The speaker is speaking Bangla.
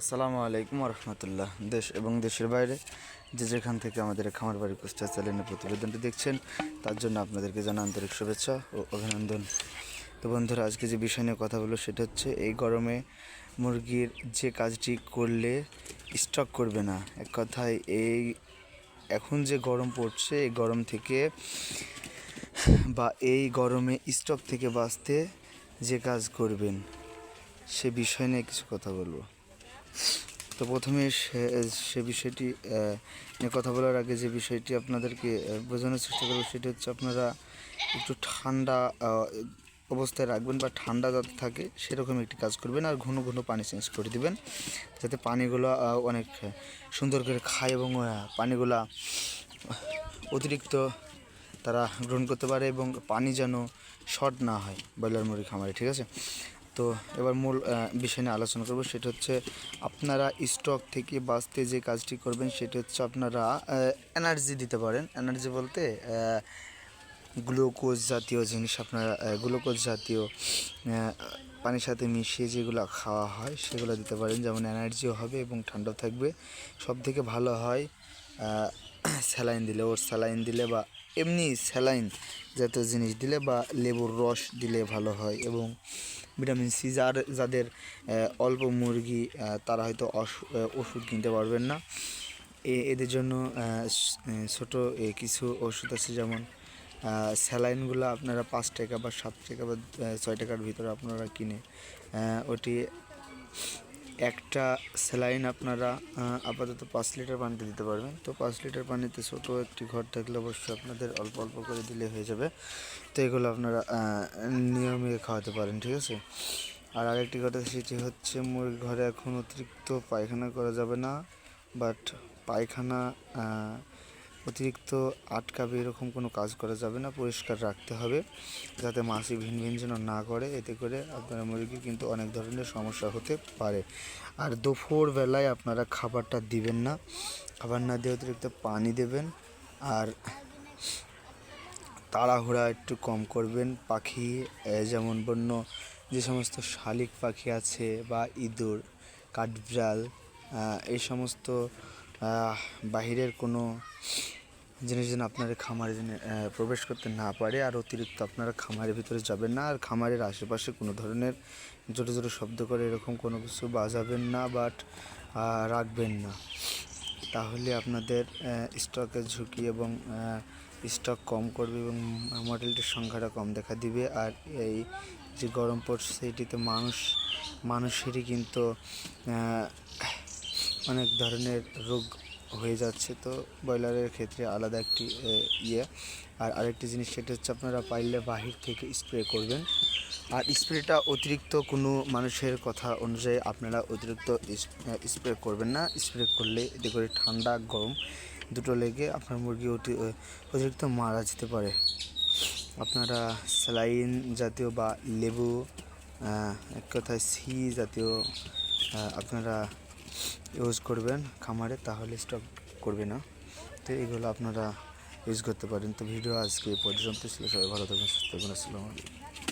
আসসালামু আলাইকুম রহমতুল্লাহ দেশ এবং দেশের বাইরে যে যেখান থেকে আমাদের খামার বাড়ি কুষ্টা চ্যানেলের প্রতিবেদনটি দেখছেন, তার জন্য আপনাদেরকে জানা আন্তরিক শুভেচ্ছা ও অভিনন্দন। তো বন্ধুরা, আজকে যে বিষয় নিয়ে কথা বলব সেটা হচ্ছে, এই গরমে মুরগির যে কাজটি করলে স্টক করবে না। এক কথায়, এই এখন যে গরম পড়ছে, এই গরম থেকে বা এই গরমে স্টক থেকে বাঁচতে যে কাজ করবেন, সে বিষয় নিয়ে কিছু কথা বলব। তো প্রথমে সে বিষয়টি নিয়ে কথা বলার আগে যে বিষয়টি আপনাদেরকে বোঝানোর চেষ্টা করব সেটি হচ্ছে আপনারা একটু ঠান্ডা অবস্থায় রাখবেন বা ঠান্ডা যাতে থাকে সেরকম একটি কাজ করবেন আর ঘন ঘন পানি চেঞ্জ করে দিবেন যাতে পানিগুলো অনেক সুন্দর করে খায় এবং পানিগুলা অতিরিক্ত তারা গ্রহণ করতে পারে এবং পানি যেন শর্ট না হয় ব্রয়লার মুরগি খামারে, ঠিক আছে? তো এবার মূল বিষয় নিয়ে আলোচনা করব। সেটা হচ্ছে আপনারা স্টক থেকে বাঁচতে যে কাজটি করবেন, সেটা হচ্ছে আপনারা এনার্জি দিতে পারেন। এনার্জি বলতে গ্লুকোজ জাতীয় জিনিস আপনারা গ্লুকোজ জাতীয় পানির সাথে মিশিয়ে যেগুলো খাওয়া হয়, সেগুলো দিতে পারেন। যেমন এনার্জিও হবে এবং ঠান্ডাও থাকবে। সব থেকে ভালো হয় স্যালাইন দিলে ওর স্যালাইন দিলে বা এমনি স্যালাইন জাতীয় জিনিস দিলে বা লেবুর রস দিলে ভালো হয় এবং ভিটামিন সি যার, যাদের অল্প মুরগি তারা হয়তো ওষুধ কিনতে পারবেন না। এদের জন্য ছোটো কিছু ওষুধ আছে যেমন স্যালাইনগুলো আপনারা পাঁচ টাকা বা সাত টাকা বা ছয় টাকার ভিতরে আপনারা কিনে ওটি একটা স্যালাইন আপনারা আপাতত পাঁচ লিটার পানিতে দিতে পারবেন। তো পাঁচ লিটার পানিতে ছোটো একটি ঘর থাকলে অবশ্যই আপনাদের অল্প অল্প করে দিলে হয়ে যাবে। তো এগুলো আপনারা নিয়মিত খাওয়াতে পারেন, ঠিক আছে? আর আরেকটি কথা সেটি হচ্ছে, মুরগি ঘরে এখন অতিরিক্ত পায়খানা করা যাবে না বাট পায়খানা অতিরিক্ত আটকাবে এরকম কোনো কাজ করা যাবে না, পরিষ্কার রাখতে হবে, যাতে মাছি ভিন ভিন যেন না করে, এতে করে আপনার মুরগির কিন্তু অনেক ধরনের সমস্যা হতে পারে। আর দুপুর বেলায় আপনারা খাবারটা দিবেন না, খাবার না দিয়ে অতিরিক্ত পানি দেবেন, আর তাড়াহুড়া একটু কম করবেন, পাখি যেমন বন্য, যে সমস্ত শালিক পাখি আছে বা ইঁদুর, কাঠবিড়াল এই সমস্ত বাহিরের কোনো জিনিস যেন আপনার খামারে প্রবেশ করতে না পারে আর অতিরিক্ত আপনারা খামারের ভিতরে যাবেন না আর খামারের আশেপাশে কোনো ধরনের জোরে জোরে শব্দ করে এরকম কোনো কিছু বাজাবেন না বাট রাখবেন না। তাহলে আপনাদের স্টকের ঝুঁকি এবং স্টক কম করবে এবং মডেলটির সংখ্যাটা কম দেখা দিবে আর এই যে গরম পড়ছে এটিতে মানুষ, মানুষেরই কিন্তু অনেক ধরনের রোগ হয়ে যাচ্ছে তো ব্রয়লারের ক্ষেত্রে আলাদা একটি ইয়ে। আর আরেকটি জিনিস সেটা হচ্ছে আপনারা পাইলে বাহির থেকে স্প্রে করবেন। আর স্প্রেটা অতিরিক্ত কোনো মানুষের কথা অনুযায়ী আপনারা অতিরিক্ত স্প্রে করবেন না। স্প্রে করলে এতে করে ঠান্ডা, গরম দুটো লেগে আপনার মুরগি অতি- অতিরিক্ত মারা যেতে পারে। আপনারা স্যালাইন জাতীয় বা লেবু এক কথায় সি জাতীয় আপনারা ইউজ করবেন খামারে, তাহলে স্টপ করবে না। তো এগুলো আপনারা ইউজ করতে পারেন। তো ভিডিও আজকে পর্যন্ত। ছিল সবাই ভালো থাকবেন, সুস্থ থাকবেন। আসসালামু আলাইকুম।